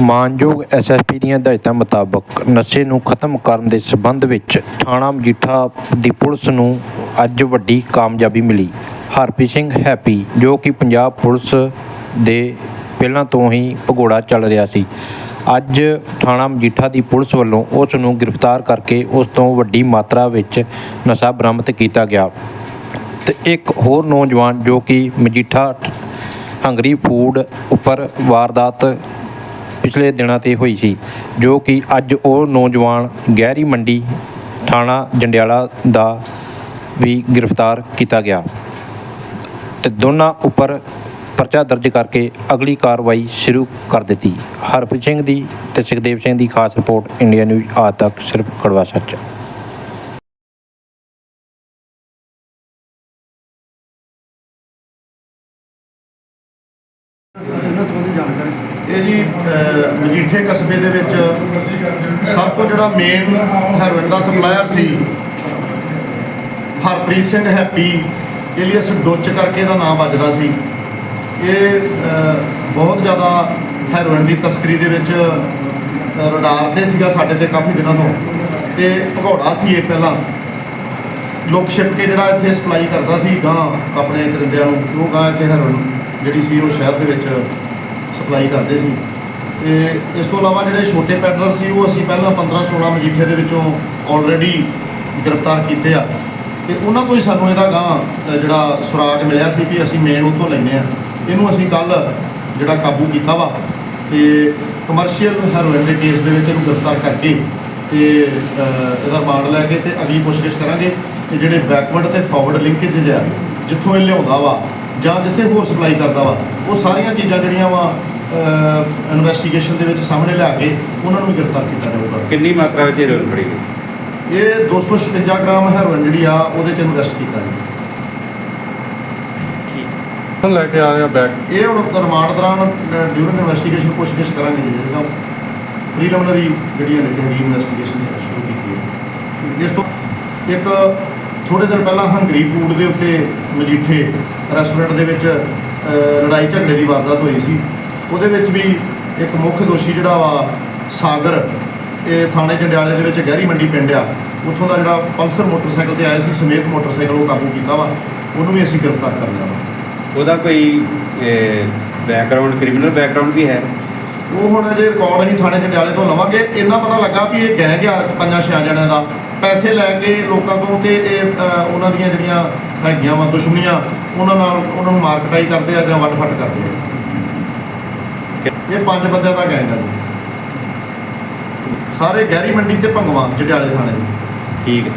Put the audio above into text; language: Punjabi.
ਮਾਨਯੋਗ ਐਸਐਸਪੀ ਦੀਆਂ ਹਦਾਇਤਾਂ ਮੁਤਾਬਕ ਨਸ਼ੇ ਨੂੰ ਖਤਮ ਕਰਨ ਦੇ ਸਬੰਧ ਵਿੱਚ ਥਾਣਾ ਮਜੀਠਾ ਦੀ ਪੁਲਿਸ ਨੂੰ ਅੱਜ ਵੱਡੀ ਕਾਮਯਾਬੀ ਮਿਲੀ। ਹਰਪ੍ਰੀਤ ਸਿੰਘ ਹੈਪੀ, ਜੋ ਕਿ ਪੰਜਾਬ ਪੁਲਿਸ ਦੇ ਪਹਿਲਾਂ ਤੋਂ ਹੀ ਭਗੌੜਾ ਚੱਲ ਰਿਹਾ ਸੀ, ਅੱਜ ਥਾਣਾ ਮਜੀਠਾ ਦੀ ਪੁਲਿਸ ਵੱਲੋਂ ਉਸ ਨੂੰ ਗ੍ਰਿਫਤਾਰ ਕਰਕੇ ਉਸ ਤੋਂ ਵੱਡੀ ਮਾਤਰਾ ਵਿੱਚ ਨਸ਼ਾ ਬਰਾਮਦ ਕੀਤਾ ਗਿਆ। ਤੇ ਇੱਕ ਹੋਰ ਨੌਜਵਾਨ ਜੋ ਕਿ ਮਜੀਠਾ ਹੰਗਰੀ ਫੂਡ ਉੱਪਰ ਵਾਰਦਾਤ ਪਿਛਲੇ ਦਿਨਾਂ ਤੇ ਹੋਈ ਸੀ, ਜੋ ਕਿ ਅੱਜ ਉਹ ਨੌਜਵਾਨ ਗਹਿਰੀ ਮੰਡੀ ਥਾਣਾ ਜੰਡਿਆਲਾ ਦਾ ਵੀ ਗ੍ਰਿਫਤਾਰ ਕੀਤਾ ਗਿਆ। ਤੇ ਦੋਨਾਂ ਉੱਪਰ ਪਰਚਾ ਦਰਜ ਕਰਕੇ ਅਗਲੀ ਕਾਰਵਾਈ ਸ਼ੁਰੂ ਕਰ ਦਿੱਤੀ। ਹਰਪ੍ਰੀਤ ਸਿੰਘ ਦੀ ਤੇ ਸੁਖਦੇਵ ਸਿੰਘ ਦੀ ਖਾਸ ਰਿਪੋਰਟ ਇੰਡੀਆ ਨਿਊਜ਼, ਆਜ ਤੱਕ ਸਿਰਫ ਕੜਵਾ ਸੱਚ ਇਹਨਾਂ ਸੰਬੰਧੀ ਜਾਣਕਾਰੀ। ਇਹ ਜੀ ਅਹ, ਮਜੀਠੇ ਕਸਬੇ ਦੇ ਵਿੱਚ ਸਭ ਤੋਂ ਜਿਹੜਾ ਮੇਨ ਹੈਰੋਇਨ ਦਾ ਸਪਲਾਇਰ ਸੀ ਹਰਪ੍ਰੀਤ ਸਿੰਘ ਹੈਪੀ ਏਲੀਅਸ ਡੁੱਚ ਕਰਕੇ ਇਹਦਾ ਨਾਮ ਵੱਜਦਾ ਸੀ। ਇਹ ਅਹ, ਬਹੁਤ ਜ਼ਿਆਦਾ ਹੈਰੋਇਨ ਦੀ ਤਸਕਰੀ ਦੇ ਵਿੱਚ ਅਹ, ਰਡਾਰ ਤੇ ਸੀਗਾ ਸਾਡੇ ਤੇ ਕਾਫੀ ਦਿਨਾਂ ਤੋਂ। ਤੇ ਭਗੌੜਾ ਸੀ ਇਹ ਪਹਿਲਾਂ। ਲੋਕ ਛਿਪ ਕੇ ਜਿਹੜਾ ਇੱਥੇ ਸਪਲਾਈ ਕਰਦਾ ਸੀ ਗਾਂ ਆਪਣੇ ਕਰਿੰਦਿਆਂ ਨੂੰ ਉਹ ਗਾਂ ਇੱਥੇ ਹੈਰੋਇਨ ਜਿਹੜੀ ਸੀ ਉਹ ਸ਼ਹਿਰ ਦੇ ਵਿੱਚ ਸਪਲਾਈ ਕਰਦੇ ਸੀ। ਤੇ ਇਸ ਤੋਂ ਇਲਾਵਾ ਜਿਹੜੇ ਛੋਟੇ ਪੈਡਲਰ ਸੀ, ਉਹ ਅਸੀਂ ਪਹਿਲਾਂ 15 16 ਮਜੀਠੇ ਦੇ ਵਿੱਚੋਂ ਆਲਰੇਡੀ ਗ੍ਰਿਫਤਾਰ ਕੀਤੇ ਆ। ਤੇ ਉਹਨਾਂ ਤੋਂ ਹੀ ਸਾਨੂੰ ਇਹਦਾ ਗਾਂ ਜਿਹੜਾ ਸੁਰਾਗ ਮਿਲਿਆ ਸੀ ਵੀ ਅਸੀਂ ਮੇਨ ਉਤੋਂ ਲੈਨੇ ਆ। ਇਹਨੂੰ ਅਸੀਂ ਕੱਲ ਜਿਹੜਾ ਕਾਬੂ ਕੀਤਾ ਵਾ, ਤੇ ਕਮਰਸ਼ੀਅਲ ਹੈਰੋਇਨ ਦੇ ਕੇਸ ਦੇ ਵਿੱਚ ਇਹਨੂੰ ਗ੍ਰਿਫਤਾਰ ਕਰਕੇ ਤੇ ਇਹਦਾ ਰਿਮਾਂਡ ਲੈ ਕੇ ਤੇ ਅਗਲੀ ਪੁੱਛਗਿੱਛ ਕਰਾਂਗੇ ਤੇ ਜਿਹੜੇ ਬੈਕਵਰਡ ਤੇ ਫਾਰਵਰਡ ਲਿੰਕੇਜ ਆ ਜਿੱਥੋਂ ਇਹ ਲਿਆਉਂਦਾ ਵਾ ਜਾਂ ਜਿੱਥੇ ਹੋਰ ਸਪਲਾਈ ਕਰਦਾ ਵਾ ਉਹ ਸਾਰੀਆਂ ਚੀਜ਼ਾਂ ਜਿਹੜੀਆਂ ਵਾ ਇਨਵੈਸਟੀਗੇਸ਼ਨ ਦੇ ਵਿੱਚ ਸਾਹਮਣੇ ਲਿਆ ਕੇ ਉਹਨਾਂ ਨੂੰ ਵੀ ਗ੍ਰਿਫਤਾਰ ਕੀਤਾ ਜਾਊਗਾ। ਕਿੰਨੀ ਮਾਤਰਾ ਵਿੱਚ ਹੈਰੋਇਨ ਫੜੀ ਗਈ? ਇਹ 256 ਗ੍ਰਾਮ ਹੈਰੋਇਨ ਜਿਹੜੀ ਆ ਉਹਦੇ ਚ ਇਹਨੂੰ ਅਰੈਸਟ ਕੀਤਾ ਜੀ। ਹੁਣ ਲੈ ਕੇ ਆ ਰਿਹਾ ਬੈਗ ਇਹ ਹੁਣ ਰਿਮਾਂਡ ਦੌਰਾਨ ਡਿਊਰਿੰਗ ਇਨਵੈਸਟੀਗੇਸ਼ਨ ਪੁੱਛਗਿੱਛ ਕਰਾਂਗੇ ਜੀ ਜਿਹਦਾ ਪ੍ਰੀਲਿਮਿਨਰੀ ਜਿਹੜੀਆਂ ਲਿਖੀ ਹੈਗੀ ਇਨਵੈਸਟੀਗੇਸ਼ਨ ਸ਼ੁਰੂ ਕੀਤੀ ਹੈ। ਇਸ ਤੋਂ ਇੱਕ ਥੋੜੇ ਦਿਨ ਪਹਿਲਾਂ ਹੰਗਰੀ ਫੂਡ ਦੇ ਉੱਤੇ ਮਜੀਠੇ ਰੈਸਟੋਰੈਂਟ ਦੇ ਵਿੱਚ ਲੜਾਈ ਝਗੜੇ ਦੀ ਵਾਰਦਾਤ ਹੋਈ ਸੀ। ਉਹਦੇ ਵਿੱਚ ਵੀ ਇੱਕ ਮੁੱਖ ਦੋਸ਼ੀ ਜਿਹੜਾ ਵਾ, ਸਾਗਰ, ਇਹ ਥਾਣੇ ਜੰਡਿਆਲੇ ਦੇ ਵਿੱਚ ਗਹਿਰੀ ਮੰਡੀ ਪਿੰਡ ਆ। ਉੱਥੋਂ ਦਾ ਜਿਹੜਾ ਪਲਸਰ ਮੋਟਰਸਾਈਕਲ ਤੇ ਆਇਆ ਸੀ, ਸਮੇਤ ਮੋਟਰਸਾਈਕਲ ਉਹ ਕਾਬੂ ਕੀਤਾ ਵਾ। ਉਹਨੂੰ ਵੀ ਅਸੀਂ ਗ੍ਰਿਫਤਾਰ ਕਰ ਲਿਆ ਵਾ। ਉਹਦਾ ਕੋਈ ਬੈਕਗ੍ਰਾਉਂਡ ਕ੍ਰਿਮੀਨਲ ਬੈਕਗ੍ਰਾਉਂਡ ਵੀ ਹੈ? ਉਹ ਹੁਣ ਅਜੇ ਰਿਕਾਰਡ ਅਸੀਂ ਥਾਣੇ ਜੰਡਿਆਲੇ ਤੋਂ ਲਵਾਂਗੇ। ਇੰਨਾ ਪਤਾ ਲੱਗਾ ਵੀ ਇਹ ਗੈਂਗ ਆ ਪੰਜਾਂ ਛਿਆਂ ਜਣਿਆਂ ਦਾ। ਪੈਸੇ ਲੈ ਕੇ ਲੋਕਾਂ ਤੋਂ ਤੇ ਇਹ ਅ, ਉਹਨਾਂ ਦੀਆਂ ਜਿਹੜੀਆਂ ਹੈਗੀਆਂ ਵਾ ਦੁਸ਼ਮਣੀਆਂ ਉਹਨਾਂ ਨਾਲ ਉਹਨਾਂ ਨੂੰ ਮਾਰ ਕਟਾਈ ਕਰਦੇ ਆ ਜਾਂ ਵੱਟ ਫੱਟ ਕਰਦੇ ਆ। ਇਹ ਪੰਜ ਬੰਦਿਆਂ ਦਾ ਗੈਂਗ ਆ ਜੀ। ਸਾਰੇ ਗਹਿਰੀ ਮੰਡੀ ਤੇ ਭੰਗਵਾ ਜਟਿਆਲੇ ਥਾਣੇ ਦੇ। ਠੀਕ ਹੈ।